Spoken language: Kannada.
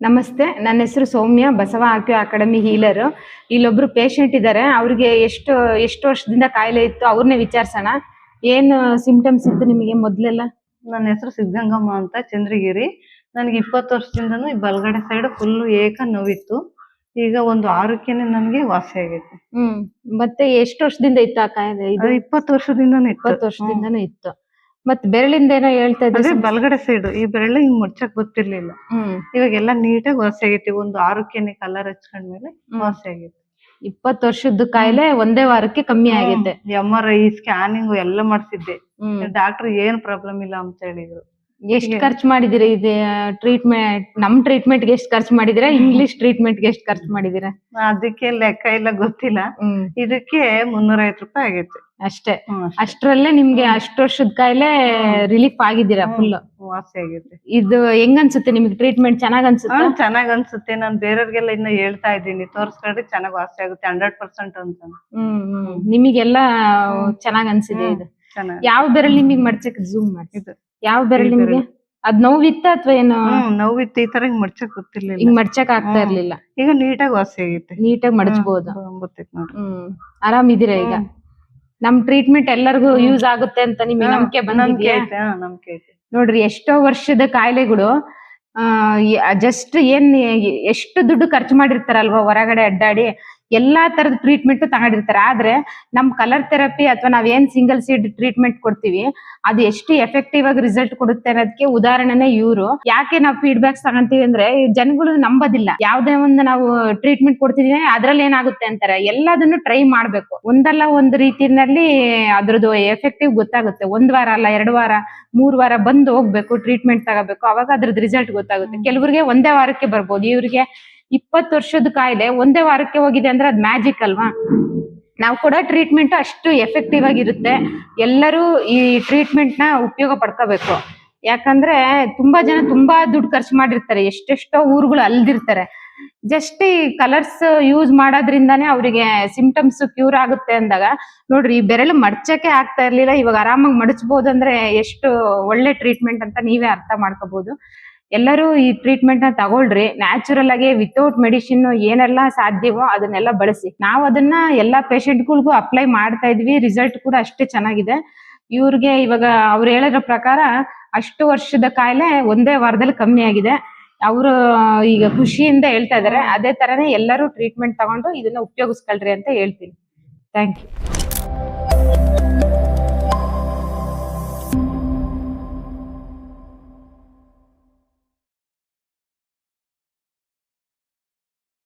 ನಮಸ್ತೆ ನನ್ನ ಹೆಸರು ಸೌಮ್ಯ ಬಸವ ಆಕ್ಯೋ ಅಕಾಡೆಮಿ ಹೀಲರ್. ಇಲ್ಲೊಬ್ರು ಪೇಷಂಟ್ ಇದ್ದಾರೆ ಅವ್ರಿಗೆ ಎಷ್ಟು ಎಷ್ಟು ವರ್ಷದಿಂದ ಕಾಯಿಲೆ ಇತ್ತು ಅವ್ರನ್ನೇ ವಿಚಾರಿಸೋಣ. ಏನು ಸಿಂಪ್ಟಮ್ಸ್ ಇತ್ತು ನಿಮಗೆ ಮೊದಲೆಲ್ಲ? ನನ್ನ ಹೆಸರು ಸಿದ್ಧಂಗಮ್ಮ ಅಂತ ಚಂದ್ರಗಿರಿ. ನನಗೆ ಇಪ್ಪತ್ತು ವರ್ಷದಿಂದನೂ ಈ ಬಲಗಡೆ ಸೈಡ್ ಫುಲ್ ಏಕ ನೋವಿತ್ತು. ಈಗ ಒಂದು ಆರೋಗ್ಯನೇ ನನಗೆ ವಾಸಿ ಆಗೈತೆ. ಹ್ಮ್ ಮತ್ತೆ ಎಷ್ಟು ವರ್ಷದಿಂದ ಇತ್ತು ಆ ಕಾಯಿಲೆ ಇದು? ಇಪ್ಪತ್ತು ವರ್ಷದಿಂದನೂ ಇತ್ತು. ಇಪ್ಪತ್ತು ವರ್ಷದಿಂದನೂ ಇತ್ತು. ಮತ್ತೆ ಬೆರಳಿಂದ ಏನೋ ಹೇಳ್ತಾ ಇದ್ರೆ ಬಲಗಡೆ ಸೈಡ್ ಈ ಬೆರಳು ಹಿಂಗ್ ಮುಚ್ಚಕ್ ಗೊತ್ತಿರ್ಲಿಲ್ಲ ಇವಾಗೆಲ್ಲ ನೀಟಾಗಿ ವಾಸಿ ಆಗೈತಿ ಒಂದು ಆರೋಗ್ಯನೇ ಕಲರ್ ಹಚ್ಕೊಂಡ್ಮೇಲೆ. ವಾಸಿ ಆಗೈತಿ. ಇಪ್ಪತ್ತು ವರ್ಷದ ಕಾಯಿಲೆ ಒಂದೇ ವಾರಕ್ಕೆ ಕಮ್ಮಿ ಆಗೈತೆ. ಎಂ ಆರ್ ಐ ಸ್ಕ್ಯಾನಿಂಗ್ ಎಲ್ಲ ಮಾಡ್ಸಿದ್ದೆ. ಡಾಕ್ಟರ್ ಏನ್ ಪ್ರಾಬ್ಲಮ್ ಇಲ್ಲ ಅಂತ ಹೇಳಿದ್ರು. ಎಷ್ಟು. ಖರ್ಚು ಮಾಡಿದಿರ ಇದು ಟ್ರೀಟ್ಮೆಂಟ್ ನಮ್ ಟ್ರೀಟ್ಮೆಂಟ್ಗೆ ಎಷ್ಟ್ ಖರ್ಚು ಮಾಡಿದಿರ ಇಂಗ್ಲಿಷ್ ಟ್ರೀಟ್ಮೆಂಟ್ಗೆ ಎಷ್ಟ್ ಖರ್ಚು ಮಾಡಿದಿರ? ಅದಕ್ಕೆ ಲೆಕ್ಕ ಎಲ್ಲ ಗೊತ್ತಿಲ್ಲ. ಇದಕ್ಕೆ ಮುನ್ನೂರ ಐವತ್ತು ರೂಪಾಯಿ ಆಗೈತೆ. ಅಷ್ಟೇ. ಅಷ್ಟರಲ್ಲೇ ಅಷ್ಟೇ. ಅಷ್ಟ್ರಲ್ಲೇ ನಿಮ್ಗೆ ಅಷ್ಟು ವರ್ಷದ ಕಾಯಿಲೆ ರಿಲೀಫ್ ಆಗಿದ್ದೀರಾ ಫುಲ್ ವಾಸಿ ಆಗೈತೆ. ಇದು ಹೆಂಗ್ ಅನ್ಸುತ್ತೆ ನಿಮ್ಗೆ ಟ್ರೀಟ್ಮೆಂಟ್ ಚೆನ್ನಾಗ್ ಅನ್ಸುತ್ತೆ? ಚೆನ್ನಾಗ್ ಅನ್ಸುತ್ತೆ. ನಾನ್ ಬೇರೆಯವ್ರಿಗೆಲ್ಲ ಇನ್ನ ಹೇಳ್ತಾ ಇದ್ದೀನಿ. ತೋರ್ಸ್ಕೊಂಡ್ರೆ ಚೆನ್ನಾಗ್ ವಾಸಿ ಆಗುತ್ತೆ. ಹಂಡ್ರೆಡ್ ಪರ್ಸೆಂಟ್ ಅಂತ. ಹ್ಮ್ ಹ್ಮ್. ನಿಮಗೆಲ್ಲ. ಚೆನ್ನಾಗ್ ಅನ್ಸಿದೆ. ಇದು. ಯಾವ ಬೆರಳು ನಿಮಗೆ ಮಡ್ಚಕ್ ಜೂಮ್ ಮಾಡಿ ಇದು. ಯಾವ ಬೆರಳು. ನಿಮ್ಗೆ. ಅದ್ ನೋವಿತ್ತ ಅಥವಾ ಏನು? ಹ್ಮ್ ನೋವಿತ್ತು ಈ ತರ ಹಿಂಗ್ ಮಡ್ಚಕ್ ಗೊತ್ತಿರ್ಲಿಲ್ಲ. ಹಿಂಗ್ ಮಡ್ಚಕ್ ಆಗ್ತಾ ಹ್ಮ್. ಇರ್ಲಿಲ್ಲ. ಈಗ ನೀಟಾಗಿ ವಾಸಿ ಆಗೈತೆ. ನೀಟಾಗಿ ಮಡಚ್ಬೋದು. ಹ್ಮ್, ಗೊತ್ತೈತ್ ನೋಡ್ರಿ. ಹ್ಮ್. ಈಗ? ಹ್ಮ್. ನಮ್ ಟ್ರೀಟ್ಮೆಂಟ್ ಎಲ್ಲರಿಗೂ ಯೂಸ್ ಆಗುತ್ತೆ ಅಂತ ನಿಮಗೆ ನಂಬಿಕೆ ನಂಬಿಕೆ ಬಂದಿದ್ಯಾ? ಐತೆ ಹಾ, ನಂಬಿಕೆ ಐತೆ. ನೋಡ್ರಿ ಎಷ್ಟೋ ವರ್ಷದ ಕಾಯಿಲೆಗಳು ಜಸ್ಟ್ ಏನ್ ಎಷ್ಟು ದುಡ್ಡು ಖರ್ಚು ಮಾಡಿರ್ತಾರಲ್ವಾ ಹೊರಗಡೆ ಅಡ್ಡಾಡಿ? ಎಲ್ಲಾ ತರದ ಟ್ರೀಟ್ಮೆಂಟ್ ತಗೊಂಡಿರ್ತಾರೆ. ಆದ್ರೆ ನಮ್ ಕಲರ್ ಥೆರಪಿ ಅಥವಾ ನಾವ್ ಏನ್ ಸಿಂಗಲ್ ಸೀಡ್ ಟ್ರೀಟ್ಮೆಂಟ್ ಕೊಡ್ತೀವಿ ಅದು ಎಷ್ಟು ಎಫೆಕ್ಟಿವ್ ಆಗಿ ರಿಸಲ್ಟ್ ಕೊಡುತ್ತೆ ಅನ್ನೋದಕ್ಕೆ ಉದಾಹರಣೆನೇ ಇವ್ರು. ಯಾಕೆ ನಾವು ಫೀಡ್ಬ್ಯಾಕ್ಸ್ ತಗೊಂತೀವಿ ಅಂದ್ರೆ ಜನಗಳು ನಂಬೋದಿಲ್ಲ. ಯಾವ್ದೇ ಒಂದು ನಾವು ಟ್ರೀಟ್ಮೆಂಟ್ ಕೊಡ್ತಿದೀವಿ ಅದ್ರಲ್ಲಿ ಏನಾಗುತ್ತೆ ಅಂತಾರೆ ಎಲ್ಲದನ್ನು ಟ್ರೈ ಮಾಡ್ಬೇಕು. ಒಂದಲ್ಲ ಒಂದು ರೀತಿಯಲ್ಲಿ ಅದ್ರದ್ದು ಎಫೆಕ್ಟಿವ್ ಗೊತ್ತಾಗುತ್ತೆ. ಒಂದ್ ವಾರ ಅಲ್ಲ ಎರಡು ವಾರ ಮೂರ್ ವಾರ ಬಂದು ಹೋಗ್ಬೇಕು ಟ್ರೀಟ್ಮೆಂಟ್ ತಗೋಬೇಕು ಅವಾಗ ಅದ್ರದ್ದು ರಿಸಲ್ಟ್ ಗೊತ್ತಾಗುತ್ತೆ. ಕೆಲವರಿಗೆ ಒಂದೇ ವಾರಕ್ಕೆ ಬರ್ಬೋದು. ಇವ್ರಿಗೆ ಇಪ್ಪತ್ತು ವರ್ಷದ ಕಾಯಿಲೆ ಒಂದೇ ವಾರಕ್ಕೆ ಹೋಗಿದೆ ಅಂದ್ರೆ ಅದ್ ಮ್ಯಾಜಿಕ್ ಅಲ್ವಾ? ನಾವು ಕೊಡೋ ಟ್ರೀಟ್ಮೆಂಟ್ ಅಷ್ಟು ಎಫೆಕ್ಟಿವ್ ಆಗಿರುತ್ತೆ. ಎಲ್ಲರೂ ಈ ಟ್ರೀಟ್ಮೆಂಟ್ನ ಉಪಯೋಗ ಪಡ್ಕೋಬೇಕು. ಯಾಕಂದ್ರೆ ತುಂಬಾ ಜನ ತುಂಬಾ ದುಡ್ಡು ಖರ್ಚು ಮಾಡಿರ್ತಾರೆ. ಎಷ್ಟೆಷ್ಟೋ ಊರುಗಳು ಅಲ್ದಿರ್ತಾರೆ. ಜಸ್ಟ್ ಈ ಕಲರ್ಸ್ ಯೂಸ್ ಮಾಡೋದ್ರಿಂದಾನೇ ಅವರಿಗೆ ಸಿಂಪ್ಟಮ್ಸ್ ಕ್ಯೂರ್ ಆಗುತ್ತೆ ಅಂದಾಗ, ನೋಡ್ರಿ ಈ ಬೆರಳು ಮಡ್ಚಕ್ಕೆ ಆಗ್ತಾ ಇರ್ಲಿಲ್ಲ, ಇವಾಗ ಆರಾಮಾಗಿ ಮಡಚ್ಬೋದು ಅಂದ್ರೆ ಎಷ್ಟು ಒಳ್ಳೆ ಟ್ರೀಟ್ಮೆಂಟ್ ಅಂತ ನೀವೇ ಅರ್ಥ ಮಾಡ್ಕೋಬಹುದು ಎಲ್ಲರೂ ಈ ಟ್ರೀಟ್ಮೆಂಟ್ನ ತಗೊಳ್ರಿ. ನ್ಯಾಚುರಲ್ ಆಗಿ ವಿತೌಟ್ ಮೆಡಿಸಿನ್ ಏನೆಲ್ಲ ಸಾಧ್ಯವೋ ಅದನ್ನೆಲ್ಲ ಬಳಸಿ. ನಾವು ಅದನ್ನ ಎಲ್ಲಾ ಪೇಷಂಟ್ಗಳಿಗೂ ಅಪ್ಲೈ ಮಾಡ್ತಾ ಇದ್ವಿ. ರಿಸಲ್ಟ್ ಕೂಡ ಅಷ್ಟೇ ಚೆನ್ನಾಗಿದೆ. ಇವ್ರಿಗೆ ಇವಾಗ ಅವ್ರು ಹೇಳಿದ್ರ ಪ್ರಕಾರ ಅಷ್ಟು ವರ್ಷದ ಕಾಯಿಲೆ ಒಂದೇ ವಾರದಲ್ಲಿ ಕಮ್ಮಿ ಆಗಿದೆ. ಅವರು ಈಗ ಖುಷಿಯಿಂದ ಹೇಳ್ತಾ ಇದಾರೆ. ಅದೇ ತರನೇ ಎಲ್ಲರೂ ಟ್ರೀಟ್ಮೆಂಟ್ ತಗೊಂಡು ಇದನ್ನ ಉಪಯೋಗಿಸ್ಕೊಳ್ರಿ ಅಂತ ಹೇಳ್ತೀನಿ. Thank you